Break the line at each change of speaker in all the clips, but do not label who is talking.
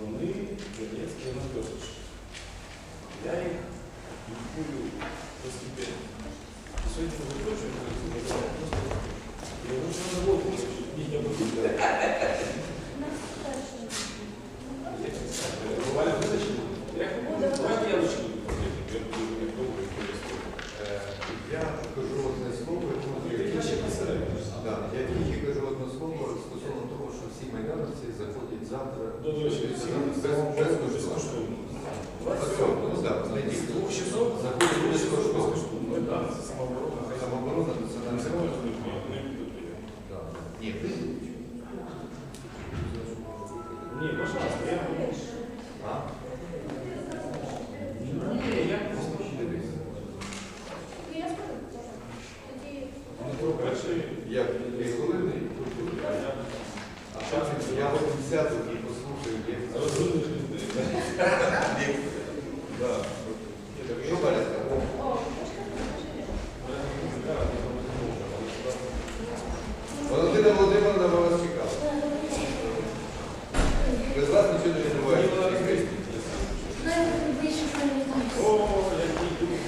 Вони Донецькі і Анатолійович. Я їх лікую постепенно. І Сьогодні не хочу, я просто я лучше на роботу не хочу, ні, я буду. Буває визначено. Я давайте я лучше буду потрібно, я буду як довго використовувати.
Е, Я кажу одне слово,
Я ще посередньо.
Да, я тільки кажу одне слово стосовно того, що всі майдановці заходять завтра
До речі, всі
без безкоштовно.
безкоштовно.
Ну так, знайдіть
З двох часов
заходять безкоштовно.
безкоштовно. Ну, так, це самооборона.
Самооборона
Це
національна.
не не підуть.
Да. Ні, ви
Ні, пожалуйста, я
А?
Ні, я просто
Дивись.
Я скажу, тоді
Дмитро перший.
Я дві хвилини і тут буду. А потім я потім сяду і послухаю лекцію.
Розумних людей.
Да. Що Валя сказала?
О,
Валентина Володимировна ми вас чекала. Без вас нічого не відбувається.
більше привітаюся.
О, який люд.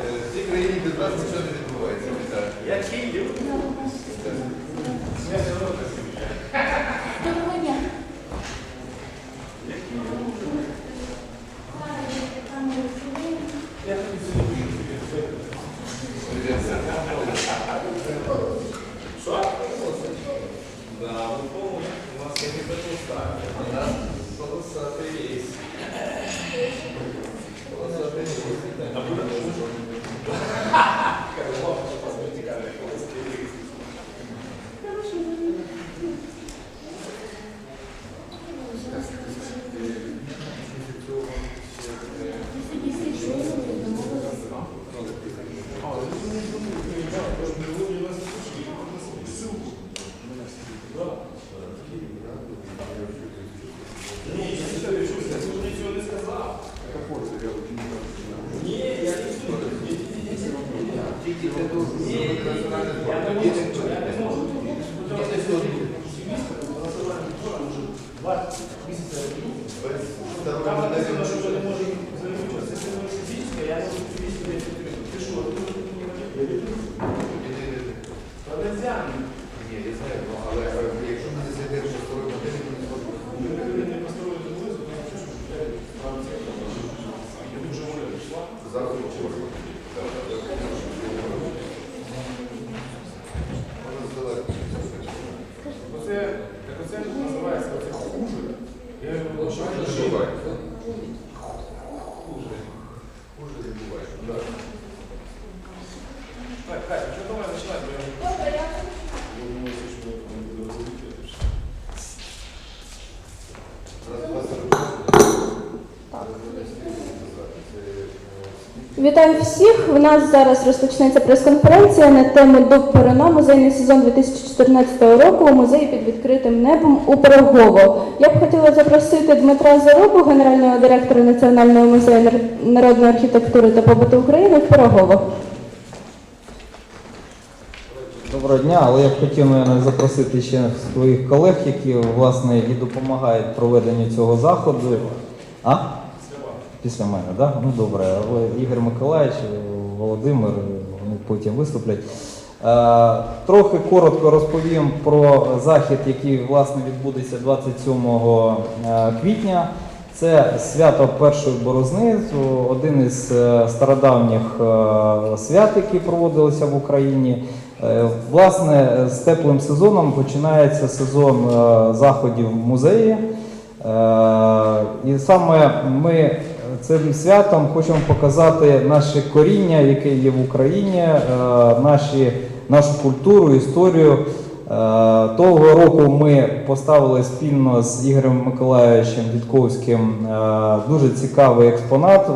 Е, В цій країні без вас нічого не відбувається. Вітаю.
Який люд. Я не роблю.
Доброго дня.
Я тобі це не вірю. Що? Да, ви помните, у нас є ставлю.
У нас полосатий рейс. Полосатий рейс.
А буде Карло, посмотрите, Ні, я нічого не чув, я тут нічого не сказав. Ні, я не чув. Ні, ні, ні, ні, ні.
Тільки для того, щоб
Ні,
зробити національний
я
фронт.
не можу, я не можу. Тому що
Ні, не
активіст, національний форум вже 20 місяців роблю.
Без
Там
здоров'я
написано, що ви не
не
можете займатися системою фізичною, я можу активістів не підтримати. Ти що, ти не Продавцями.
Ні, я знаю, ну, але е, якщо ми не зайдемо в старої моделі, ми не зможемо.
Ми не построїли вулицю, тому що що я правильно Я дуже моля пішла.
Зараз ми говоримо. Можна здалеку.
Оце, так оце називається, оце хуже. Я говорю, що
Хуже
це
не
жива.
буває. Хуже. Хуже не буває.
Да. Так, Катя, что давай начинать, бо я
Добре, я
думаю, что это не буду.
Раз, два.
Вітаю всіх. У нас зараз розпочнеться прес-конференція на тему «Дуб Перуна. Музейний сезон 2014 року у музеї під відкритим небом у Пирогово. Я б хотіла запросити Дмитра Зарубу, генерального директора Національного музею народної архітектури та побуту України в Пирогово.
Доброго дня, але я б хотів наверное, запросити ще своїх колег, які власне і допомагають проведенню цього заходу. А? Після мене, так? Ну добре. Але Ігор Миколаївич, Володимир, вони потім виступлять. Е, Трохи коротко розповім про захід, який власне відбудеться 27 е, квітня. Це свято першої борозни, один із е, стародавніх свят, які проводилися в Україні. Е, Власне, з теплим сезоном починається сезон е, заходів в музеї. Е, І саме ми цим святом хочемо показати наше коріння, яке є в Україні, наші нашу культуру, історію. Того року ми поставили спільно з Ігорем Миколаївичем Дідковським дуже цікавий експонат.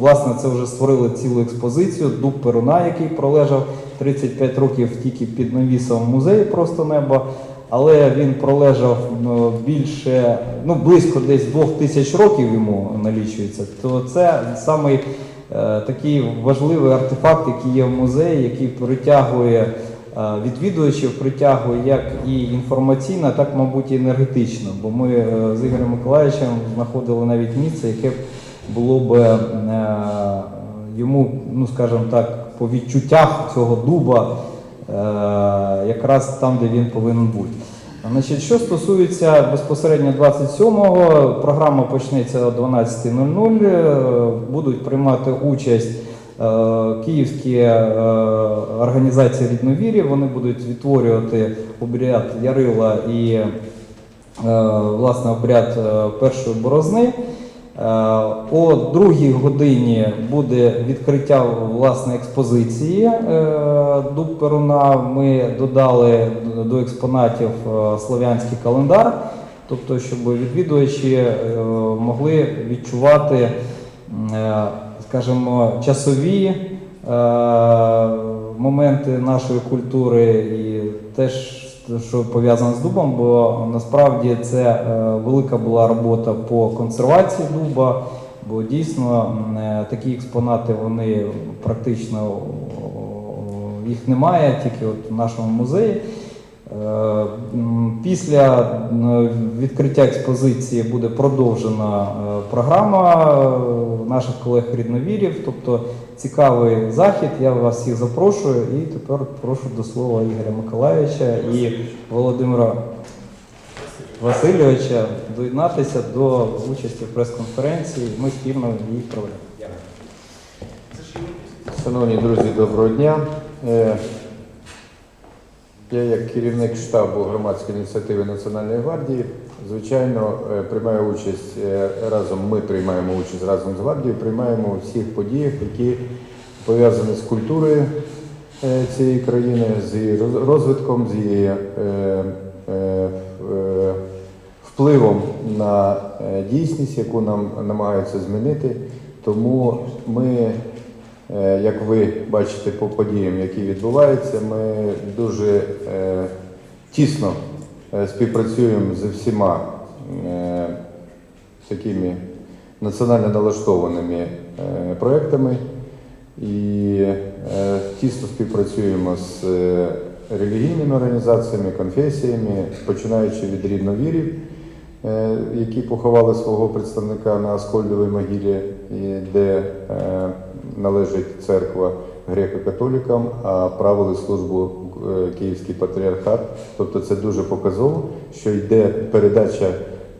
Власне, це вже створили цілу експозицію Дуб Перуна, який пролежав 35 років тільки під навісом в музеї просто неба. Але він пролежав ну, більше, ну близько десь двох тисяч років йому налічується. То це самий е, такий важливий артефакт, який є в музеї, який притягує е, відвідувачів, притягує як і інформаційно, так, мабуть, і енергетично. Бо ми е, з Ігорем Миколаївичем знаходили навіть місце, яке було б йому, ну скажімо так, по відчуттях цього дуба, е, якраз там, де він повинен бути. Значить, що стосується безпосередньо 27-го, програма почнеться о 12.00. е, Будуть приймати участь е, київські організації рідновірі. Вони будуть відтворювати обряд Ярила і власне обряд першої борозни. Е, О другій годині буде відкриття власне експозиції е, Дуб Перуна. Ми додали до експонатів е, слов'янський календар, тобто, щоб відвідувачі могли відчувати, скажімо, часові моменти нашої культури і теж що пов'язано з дубом, бо насправді це е, велика була робота по консервації дуба, бо дійсно е, такі експонати вони практично їх немає, тільки от в нашому музеї. Е, Після відкриття експозиції буде продовжена програма наших колег-рідновірів, тобто цікавий захід. Я вас всіх запрошую і тепер прошу до слова Ігоря Миколаївича і Володимира Васильовича доєднатися до участі в прес-конференції. Ми спільно її проведемо.
Шановні друзі, доброго дня. Е, Я як керівник штабу громадської ініціативи Національної гвардії, звичайно, е, приймаю участь е, разом. Ми приймаємо участь разом з гвардією, приймаємо у всіх подіях, які пов'язані з культурою е, цієї країни, з її розвитком, з її впливом на дійсність, яку нам намагаються змінити. Тому ми Як ви бачите по подіям, які відбуваються, ми дуже тісно співпрацюємо з всіма е, такими національно налаштованими е, проектами. І е, тісно співпрацюємо з е, релігійними організаціями, конфесіями, починаючи від рідновірів, е, які поховали свого представника на Аскольдовій могилі, де е, належить церква греко-католікам, а правили службу е, Київський патріархат. Тобто це дуже показово, що йде передача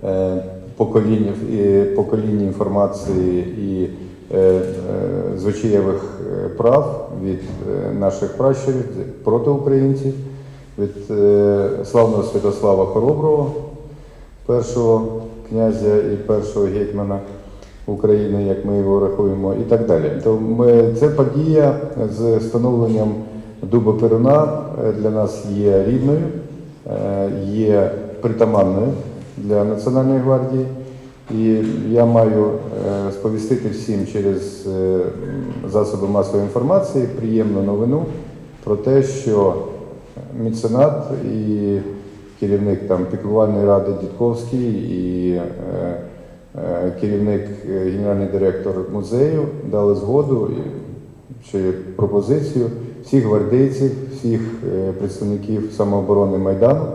е, поколінь, і поколінь інформації і е, е, звичаєвих е, прав від е, наших пращурів проти українців, від е, славного Святослава Хороброго, першого князя і першого гетьмана України, як ми його рахуємо, і так далі. То ми, це подія з встановленням дуба Перуна е, для нас є рідною, е, є притаманною для Національної гвардії. І я маю е, сповістити всім через засоби масової інформації приємну новину про те, що меценат і керівник там піклувальної ради Дідковський і керівник, генеральний директор музею дали згоду чи пропозицію всіх гвардейців, всіх е, представників самооборони Майдану,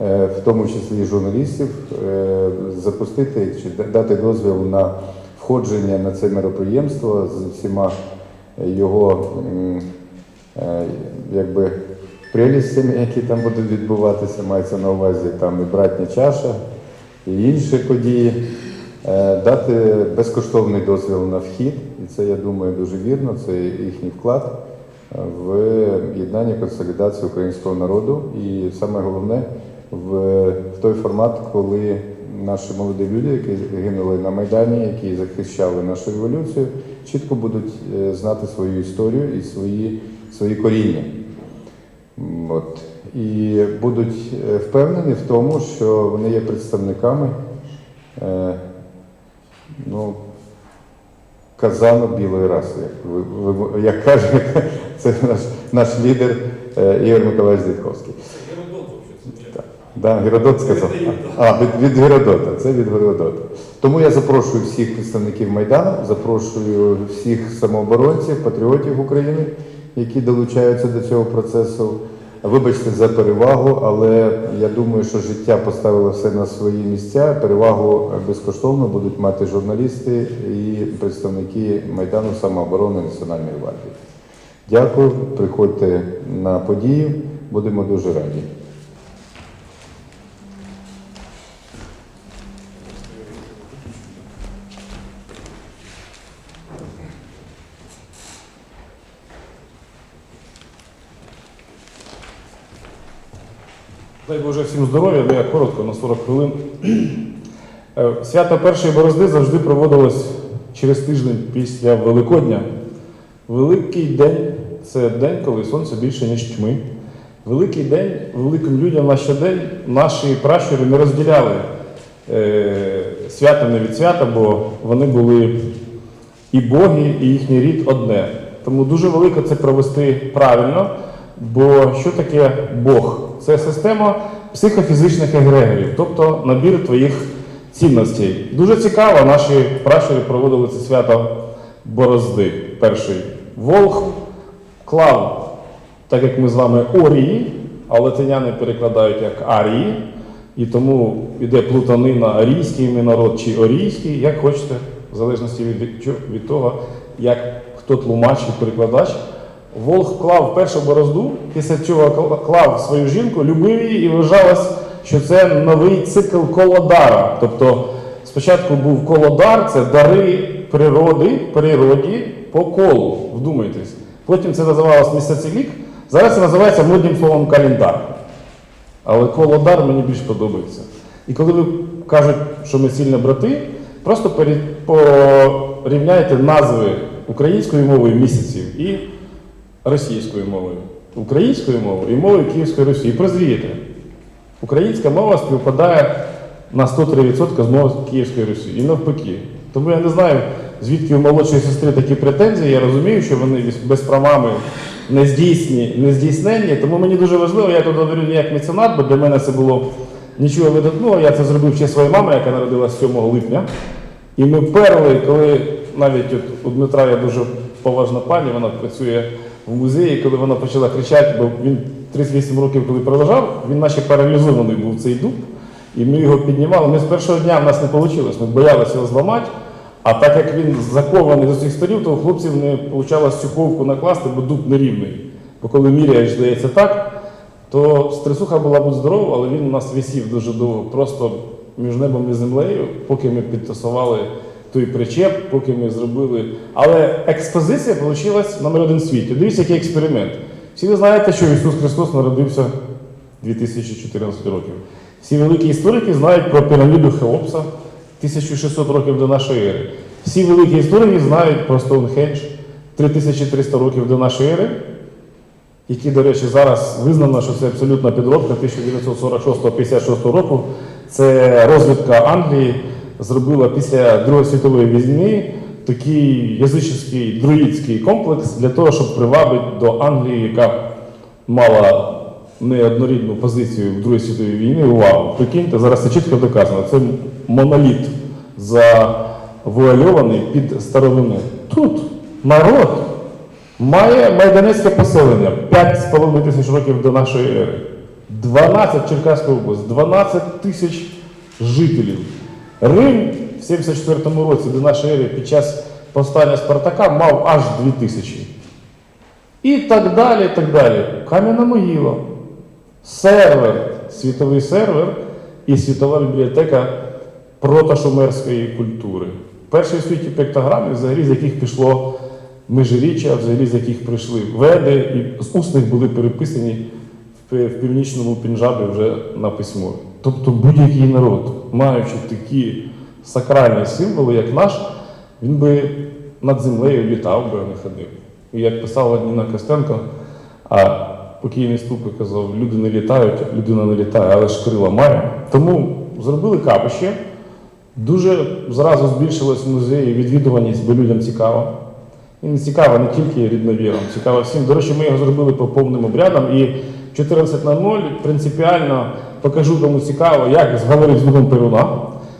е, в тому числі журналістів, е, запустити чи дати дозвіл на входження на це мероприємство з всіма його якби прелістями, які там будуть відбуватися, мається на увазі там і братня чаша, і інші події. Дати безкоштовний дозвіл на вхід, і це, я думаю, дуже вірно, це їхній вклад в єднання консолідацію українського народу. І саме головне в, в той формат, коли наші молоді люди, які гинули на Майдані, які захищали нашу революцію, чітко будуть е, знати свою історію і свої, свої коріння. От. І будуть е, впевнені в тому, що вони є представниками е, ну, казану білої раси, як, ви, як каже це наш, наш лідер е, Ігор Миколаївич Дідковський. Да, Геродот сказав. А, від, від Геродота, це від Геродота. Тому я запрошую всіх представників Майдану, запрошую всіх самооборонців, патріотів України, які долучаються до цього процесу. Вибачте за перевагу, але я думаю, що життя поставило все на свої місця. Перевагу безкоштовно будуть мати журналісти і представники Майдану самооборони Національної гвардії. Дякую, приходьте на події, будемо дуже раді.
Дай Боже всім здоров'я, я коротко на 40 хвилин. Е, Свято першої борозди завжди проводилось через тиждень після Великодня. Великий день це день, коли сонце більше, ніж тьми. Великий день, великим людям на щодень наші пращури не розділяли е, свято не від свята, бо вони були і боги, і їхній рід одне. Тому дуже велико це провести правильно. Бо що таке Бог? Це система психофізичних егрегорів, тобто набір твоїх цінностей. Дуже цікаво, наші пращури проводили це свято Борозди. Перший Волх клав, так як ми з вами Орії, а латиняни перекладають як Арії, і тому йде плутанина арійський народ чи орійський, як хочете, в залежності від, від того, як хто тлумач і перекладач. Волх клав першу борозду, після цього клав свою жінку, любив її і вважалось, що це новий цикл колодара. Тобто спочатку був колодар, це дари природи, природі по колу. Вдумайтесь. Потім це називалось місяцелік. Зараз це називається модним словом календар. Але колодар мені більш подобається. І коли ви кажуть, що ми сильні брати, просто порівняйте назви українською мовою місяців і російською мовою, українською мовою і мовою Київської Русі. І прозрієте. Українська мова співпадає на 103% з мовою Київської Русі. І навпаки. Тому я не знаю, звідки у молодшої сестри такі претензії. Я розумію, що вони без правами не здійсні, не здійсненні. Тому мені дуже важливо, я тут говорю не як меценат, бо для мене це було нічого видатного. Я це зробив ще своєї мами, яка народилася 7 липня. І ми перли, коли навіть от у Дмитра є дуже поважна пані, вона працює в музеї, коли вона почала кричати, бо він 38 років, коли пролежав, він наче паралізований був цей дуб. І ми його піднімали. Ми з першого дня в нас не вийшло, ми боялися його зламати. А так як він закований з усіх сторін, то у хлопців не вийшло цю ковку накласти, бо дуб нерівний. Бо коли міряєш, здається так, то стресуха була б здорова, але він у нас висів дуже довго, просто між небом і землею, поки ми підтасували той причеп, поки ми зробили. Але експозиція вийшла номер один в світі. Дивіться, який експеримент. Всі ви знаєте, що Ісус Христос народився 2014 років. Всі великі історики знають про піраміду Хеопса 1600 років до нашої ери. Всі великі історики знають про Стоунхендж 3300 років до нашої ери, які, до речі, зараз визнано, що це абсолютна підробка 1946-56 року. Це розвідка Англії зробила після Другої світової війни такий язичний друїдський комплекс для того, щоб привабити до Англії, яка мала неоднорідну позицію в Другій світовій війні. Увагу! Прикиньте, зараз це чітко доказано. Це моноліт завуальований під старовину. Тут народ має майданецьке поселення 5,5 тисяч років до нашої ери. 12 Черкаська область, 12 тисяч жителів. Рим в 74-му році до нашої ери під час повстання Спартака мав аж 2 тисячі. І так далі, так далі. Кам'яна могила, сервер, світовий сервер і світова бібліотека протошумерської культури. Перші в світі піктограми, взагалі з яких пішло межиріччя, взагалі з яких прийшли веди, і з усних були переписані в північному Пінджабі вже на письмо. Тобто будь-який народ, маючи такі сакральні символи, як наш, він би над землею літав би, не ходив. І як писала Ніна Костенко, а покійний ступик казав, люди не літають, людина не літає, але ж крила має. Тому зробили капище. Дуже зразу збільшилось в музеї відвідуваність, бо людям цікаво. І не цікаво не тільки рідновірам, цікаво всім. До речі, ми його зробили по повним обрядам. І 14.00 принципіально покажу, кому цікаво, як зговорить з Богом Перуна,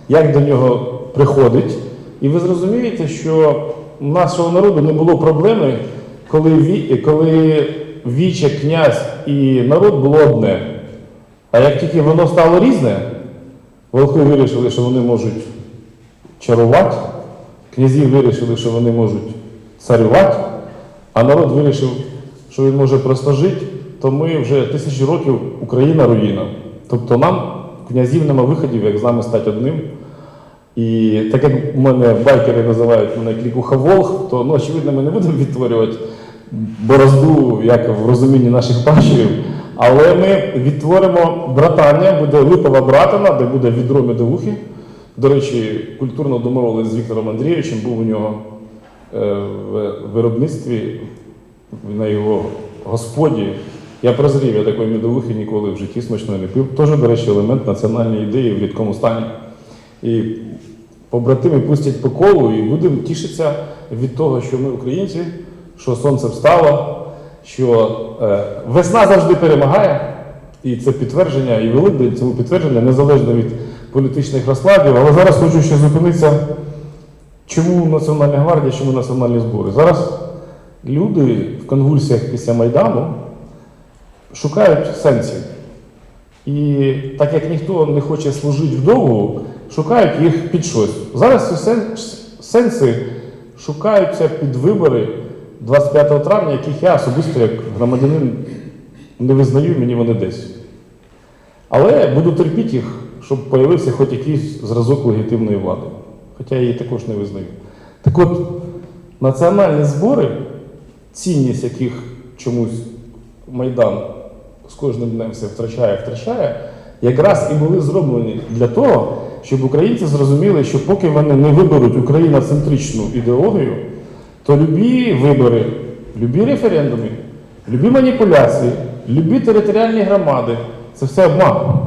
як до нього приходить. І ви зрозумієте, що нашого народу не було проблеми, коли, коли віче, князь і народ було одне. А як тільки воно стало різне, волки вирішили, що вони можуть чарувати, князі вирішили, що вони можуть царювати, а народ вирішив, що він може просто жити, то ми вже тисячі років Україна руїна. Тобто нам, князів, нема виходів, як з нами стати одним. І так як мене байкери називають мене клікуха Волг, то ну, очевидно, ми не будемо відтворювати борозду, як в розумінні наших пращурів. Але ми відтворимо братання, буде липова братина, де буде відро медовухи. До речі, культурно домовились з Віктором Андрійовичем, був у нього е, в виробництві на його господі. Я прозрів, я такої медовухи ніколи в житті смачної не пив. Теж, до речі, елемент національної ідеї в рідкому стані. І побратими пустять по колу і будемо тішитися від того, що ми українці, що сонце встало, що е, весна завжди перемагає, і це підтвердження, і Великдень цьому підтвердження незалежно від політичних розкладів. Але зараз хочу ще зупинитися, чому Національна гвардія, чому національні збори. Зараз люди в конвульсіях після Майдану шукають сенсів. І так як ніхто не хоче служити вдовгу, шукають їх під щось. Зараз сенси шукаються під вибори 25 травня, яких я особисто як громадянин не визнаю, мені вони десь. Але буду терпіти їх, щоб з'явився хоч якийсь зразок легітимної влади. Хоча я її також не визнаю. Так от, національні збори, цінність яких чомусь Майдан з кожним днем все втрачає, втрачає, якраз і були зроблені для того, щоб українці зрозуміли, що поки вони не виберуть україноцентричну ідеологію, то любі вибори, любі референдуми, любі маніпуляції, любі територіальні громади це все обман.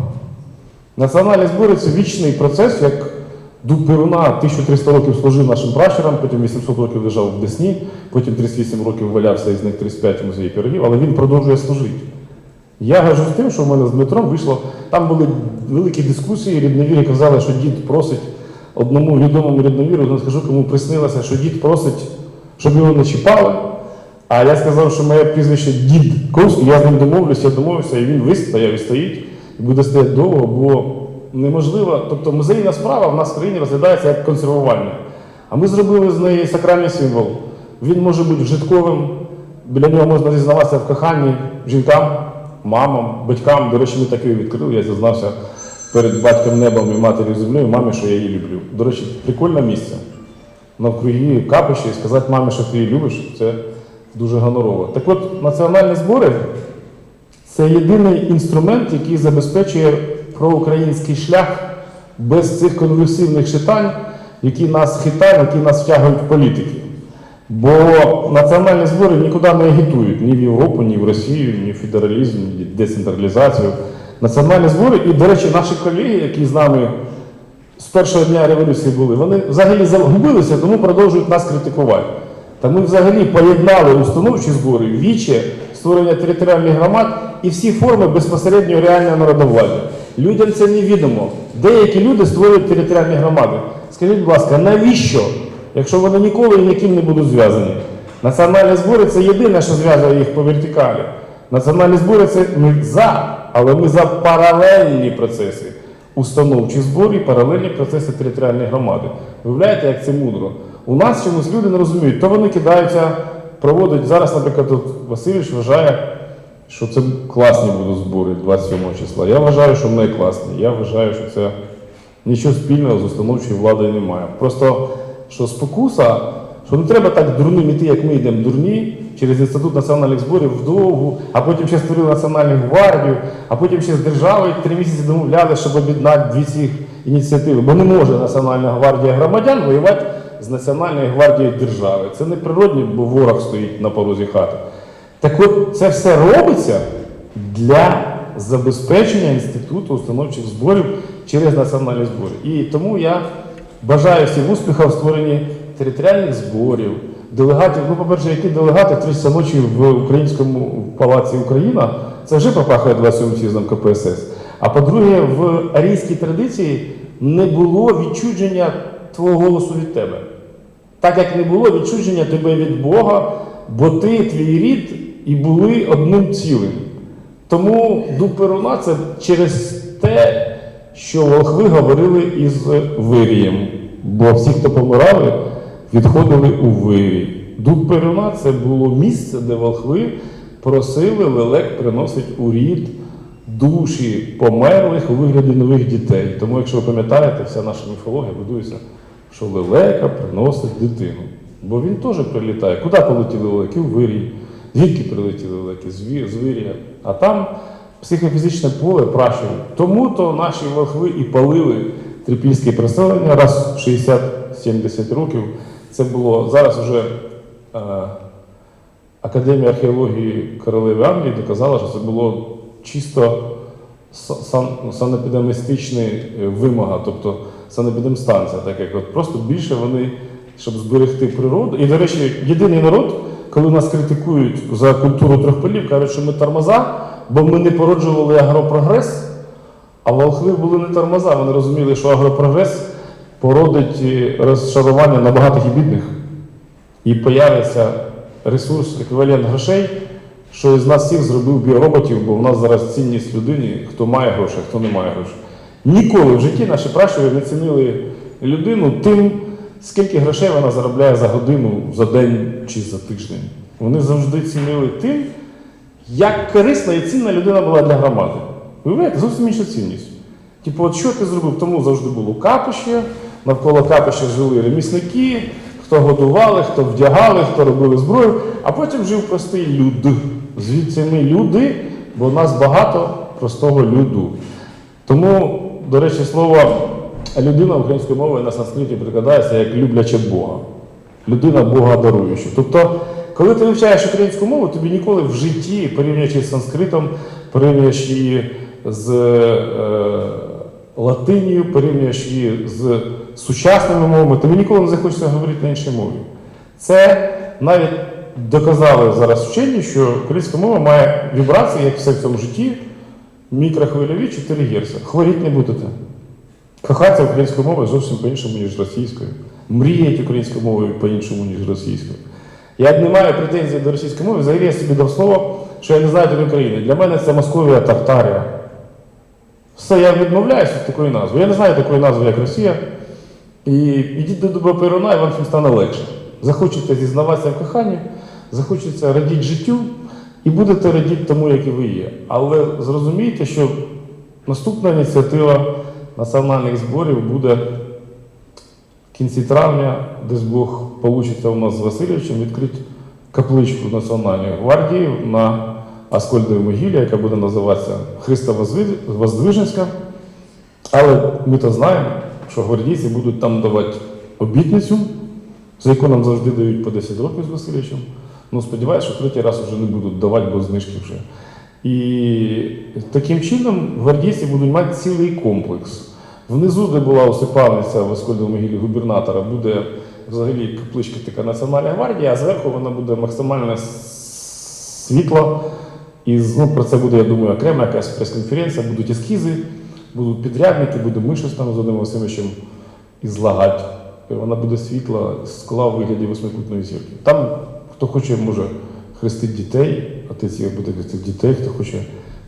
Національні збори це вічний процес, як Дуб Перуна 1300 років служив нашим пращурам, потім 800 років лежав в Десні, потім 38 років валявся, із них 35 у музеї пірогів, але він продовжує служити. Я кажу з тим, що в мене з Дмитром вийшло, там були великі дискусії, рідновірі казали, що дід просить одному відомому рідновіру, не скажу, кому приснилося, що дід просить, щоб його не чіпали. А я сказав, що моє прізвище дід Ковський, я з ним домовлюся, я домовився, і він вистояв і стоїть, і буде стояти довго, бо неможливо. Тобто музейна справа в нас в країні розглядається як консервувальна. А ми зробили з неї сакральний символ. Він може бути вжитковим, біля нього можна зізнаватися в коханні жінкам, мамам, батькам. До речі, ми таке відкрили, я зізнався перед батьком небом і матір'ю землею, мамі, що я її люблю. До речі, прикольне місце. Навкруги капище і сказати мамі, що ти її любиш, це дуже гонорово. Так от, національні збори це єдиний інструмент, який забезпечує проукраїнський шлях без цих конвульсивних читань, які нас хитають, які нас втягують в політики. Бо національні збори нікуди не агітують ні в Європу, ні в Росію, ні в федералізм, ні в децентралізацію. Національні збори, і, до речі, наші колеги, які з нами з першого дня революції були, вони взагалі загубилися, тому продовжують нас критикувати. Та ми взагалі поєднали установчі збори, віче, створення територіальних громад і всі форми безпосередньо реального народовладдя. Людям це невідомо. Деякі люди створюють територіальні громади. Скажіть, будь ласка, навіщо, якщо вони ніколи ніким не будуть зв'язані? Національні збори це єдине, що зв'язує їх по вертикалі. Національні збори це ми за, але ми за паралельні процеси. Установчі збори, паралельні процеси територіальної громади. Виявляєте, як це мудро? У нас чомусь люди не розуміють, то вони кидаються, проводять. Зараз, наприклад, тут Васильович вважає, що це класні будуть збори 27 числа. Я вважаю, що не класні. Я вважаю, що це нічого спільного з установчою владою немає. Просто що спокуса, що не треба так дурним іти, як ми йдемо дурні, через інститут національних зборів вдовгу, а потім ще створили Національну гвардію, а потім ще з державою три місяці домовляли, щоб об'єднати дві ці ініціативи. Бо не може Національна гвардія громадян воювати з Національною гвардією держави. Це не природні, бо ворог стоїть на порозі хати. Так от це все робиться для забезпечення інституту установчих зборів через національні збори. І тому я бажаю всім успіхів в створенні територіальних зборів, делегатів. Ну, по-перше, які делегати 300 ночі в українському палаці Україна, це вже попахує 27 з'їздом КПСС. А по-друге, в арійській традиції не було відчудження твого голосу від тебе. Так як не було відчудження тебе від Бога, бо ти, твій рід, і були одним цілим. Тому дуб Перуна це через те, що волхви говорили із вирієм. Бо всі, хто помирали, відходили у вирій. Дуб Перуна це було місце, де волхви просили лелек приносить у рід душі померлих у вигляді нових дітей. Тому, якщо ви пам'ятаєте, вся наша міфологія будується, що лелека приносить дитину. Бо він теж прилітає. Куди полетіли лелеки? У вирій. Звідки прилетіли лелеки? З вирія. А там психофізичне поле пращує. Тому то наші волхви і палили трипільське переселення раз в 60-70 років. Це було зараз вже. Е, Академія археології королеви Англії доказала, що це було чисто са- сан- санепідемістична е, вимога, тобто санепідемстанція, так як от просто більше вони, щоб зберегти природу. І, до речі, єдиний народ, коли нас критикують за культуру трьох полів, кажуть, що ми тормоза, бо ми не породжували агропрогрес, а волхви були не тормоза. Вони розуміли, що агропрогрес породить е, розшарування на багатих і бідних і появиться ресурс, еквівалент грошей, що із нас всіх зробив біороботів, бо в нас зараз цінність людині, хто має гроші, хто не має грошей. Ніколи в житті наші пращури не цінили людину тим, скільки грошей вона заробляє за годину, за день чи за тиждень. Вони завжди цінили тим, як корисна і цінна людина була для громади. Уявляєте, зовсім інша цінність. Типу, от що ти зробив? Тому завжди було капище, навколо капища жили ремісники, хто годували, хто вдягали, хто робили зброю, а потім жив простий люд. Звідси ми люди, бо нас багато простого люду. Тому, до речі, слово людина українською мовою на санскриті прикладається як любляча Бога. Людина Бога даруюча. Тобто, коли ти вивчаєш українську мову, тобі ніколи в житті, порівнюючи з санскритом, порівнюєш її з е, латинію, порівнюєш її з сучасними мовами, тобі ніколи не захочеться говорити на іншій мові. Це навіть доказали зараз вчені, що українська мова має вібрації, як все в цьому житті, мікрохвильові 4 Гц. Хворіти не будете. Кохатися українською мовою зовсім по-іншому, ніж російською. Мріять українською мовою по-іншому, ніж російською. Я не маю претензій до російської мови, взагалі я собі дав слово, що я не знаю тут України. Для мене це Московія, Тартарія. Все, я відмовляюся від такої назви. Я не знаю такої назви, як Росія. І йдіть до Дуба Перуна, і вам всім стане легше. Захочете зізнаватися в коханні, захочеться радіти життю, і будете радіти тому, який ви є. Але зрозумійте, що наступна ініціатива національних зборів буде в кінці травня, десь Бог получиться у нас з Васильовичем, відкрити капличку Національної гвардії на Аскольдовій могилі, яка буде називатися Христа Воздвиженська. Але ми то знаємо, що гвардійці будуть там давати обітницю, за яку нам завжди дають по 10 років з Васильовичем. Ну, сподіваюся, що третій раз вже не будуть давати, бо знижки вже. І таким чином гвардійці будуть мати цілий комплекс. Внизу, де була усипальниця в Оскольдовій могилі губернатора, буде взагалі капличка така Національна гвардія, а зверху вона буде максимально с- світла. І ну, про це буде, я думаю, окрема якась прес-конференція, будуть ескізи, будуть підрядники, буде ми щось там з Васильовичем ізлагати. І Вона буде світла скла в вигляді восьмикутної зірки. Там, хто хоче, може хрестити дітей, отець його буде хрестити дітей, хто хоче,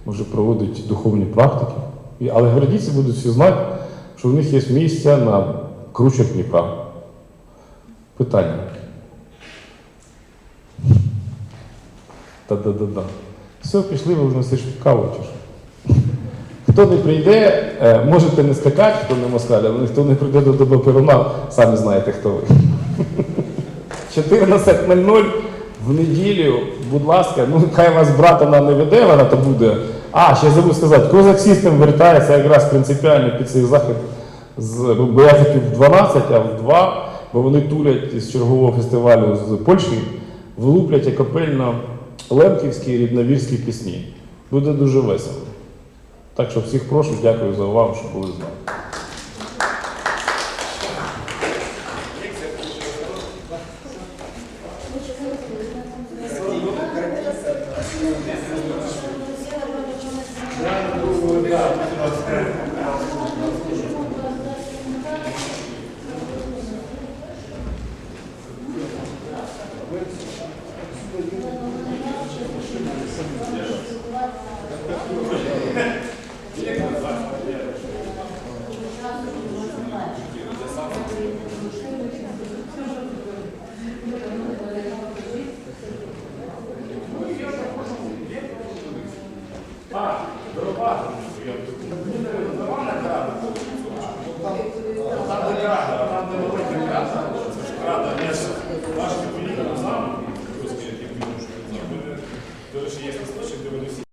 може проводити духовні практики. Але гвардійці будуть всі знати, що в них є місця на кручах Дніпра. Питання. Та-да-да-да. Все, пішли, ви вже носиш каву чи що? Хто не прийде, е, можете не скакати, хто не москаль, але хто не прийде до доби Перуна, самі знаєте, хто ви. 14.00 в неділю, будь ласка, ну хай вас братана не веде, вона то буде. А, ще забув сказати, Козак Систем вертається якраз принципіально під цей захід, з, бо я хотів в 12, а в 2, бо вони тулять із чергового фестивалю з Польщі, вилуплять акапельно лемківські рідновірські пісні. Буде дуже весело. Так що всіх прошу, дякую за увагу, що були з нами.